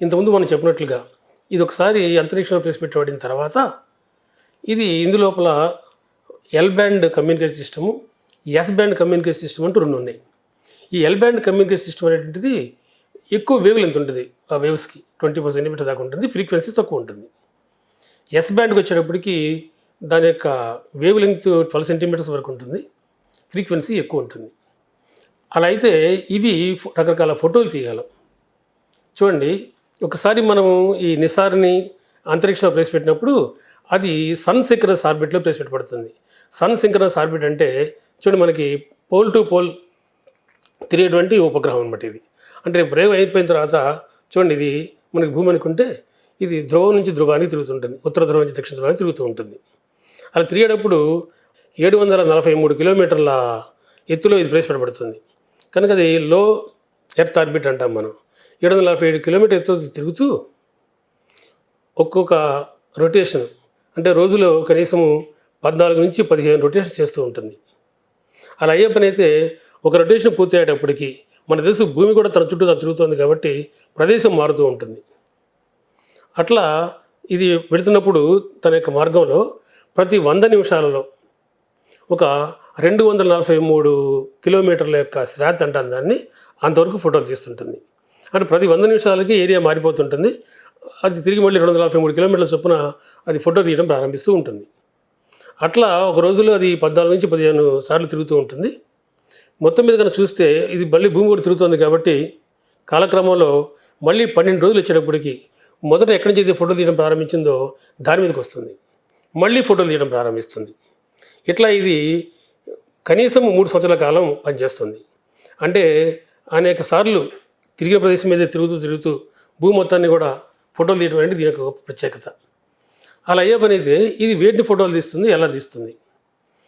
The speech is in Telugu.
ఇంతకుముందు మనం చెప్పినట్లుగా ఇది ఒకసారి అంతరిక్షంలో ప్రవేశపెట్టబడిన తర్వాత ఇది ఇందు లోపల L band communication system S band communication system అంటూ రెండు ఉన్నాయి. ఈ ఎల్ బ్యాండ్ కమ్యూనికేషన్ సిస్టమ్ అనేటువంటిది ఎక్కువ వేవ్ లెంత్ ఉంటుంది ఆ వేవ్స్కి ట్వంటీ ఫోర్ సెంటీమీటర్ దాకా ఉంటుంది ఫ్రీక్వెన్సీ తక్కువ ఉంటుంది. ఎస్ బ్యాండ్కి వచ్చేటప్పటికి దాని యొక్క వేవ్ లెంత్ ట్వెల్వ్ సెంటీమీటర్స్ వరకు ఉంటుంది ఫ్రీక్వెన్సీ ఎక్కువ ఉంటుంది. అలా అయితే ఇవి రకరకాల ఫోటోలు తీయగలం. చూడండి ఒకసారి మనము ఈ నిసార్ని అంతరిక్షంలో ప్రవేశపెట్టినప్పుడు అది సన్ సింక్రనస్ ఆర్బిట్లో ప్రవేశపెట్టబడుతుంది. సన్ సింక్రనస్ ఆర్బిట్ అంటే చూడండి మనకి పోల్ టు పోల్ తిరిగేటువంటి ఉపగ్రహం అనమాట ఇది. అంటే ప్రయోగం అయిపోయిన తర్వాత చూడండి ఇది మనకి భూమి అనుకుంటే ఇది ధ్రువం నుంచి ధ్రువానికి తిరుగుతుంటుంది. ఉత్తర ధ్రువం నుంచి దక్షిణ ధ్రువానికి తిరుగుతూ ఉంటుంది. అలా తిరిగేటప్పుడు ఏడు వందల నలభై మూడు కిలోమీటర్ల ఎత్తులో ఇది ప్రవేశపెట్టబడుతుంది. కనుక అది లో ఎర్త్ ఆర్బిట్ అంటాం మనం. ఏడు వందల నలభై ఏడు కిలోమీటర్ ఎత్తు తిరుగుతూ ఒక్కొక్క రొటేషన్ అంటే రోజులో కనీసము పద్నాలుగు నుంచి పదిహేను రొటేషన్ చేస్తూ ఉంటుంది. అలా అయ్యే పని అయితే ఒక రొటేషన్ పూర్తి అయ్యేటప్పటికి మన దేశం భూమి కూడా తన చుట్టూ తను తిరుగుతుంది కాబట్టి ప్రదేశం మారుతూ ఉంటుంది. అట్లా ఇది వెళుతున్నప్పుడు తన యొక్క మార్గంలో ప్రతి వంద నిమిషాలలో ఒక రెండు వందల నలభై మూడు కిలోమీటర్ల యొక్క స్వాత్ అంటాను దాన్ని అంతవరకు ఫోటోలు తీస్తుంటుంది. అంటే ప్రతి వంద నిమిషాలకి ఏరియా మారిపోతుంటుంది. అది తిరిగి మళ్ళీ రెండు వందల నలభై మూడు కిలోమీటర్ల చొప్పున అది ఫోటో తీయడం ప్రారంభిస్తూ ఉంటుంది. అట్లా ఒక రోజులో అది పద్నాలుగు నుంచి పదిహేను సార్లు తిరుగుతూ ఉంటుంది. మొత్తం మీద కనుక చూస్తే ఇది మళ్ళీ భూమి కూడా తిరుగుతుంది కాబట్టి కాలక్రమంలో మళ్ళీ పన్నెండు రోజులు వచ్చేటప్పటికి మొదట ఎక్కడి నుంచి అయితే ఫోటో తీయడం ప్రారంభించిందో దాని మీదకి వస్తుంది. మళ్ళీ ఫోటోలు తీయడం ప్రారంభిస్తుంది. ఇట్లా ఇది కనీసం మూడు సంవత్సరాల కాలం పనిచేస్తుంది. అంటే అనేక సార్లు తిరిగే ప్రదేశం మీద తిరుగుతూ తిరుగుతూ భూమి మొత్తాన్ని కూడా ఫోటోలు తీయడం అనేది దీని యొక్క గొప్ప ప్రత్యేకత. అలా అయ్యే పని అయితే ఇది వేటిని ఫోటోలు తీస్తుంది ఎలా తీస్తుంది?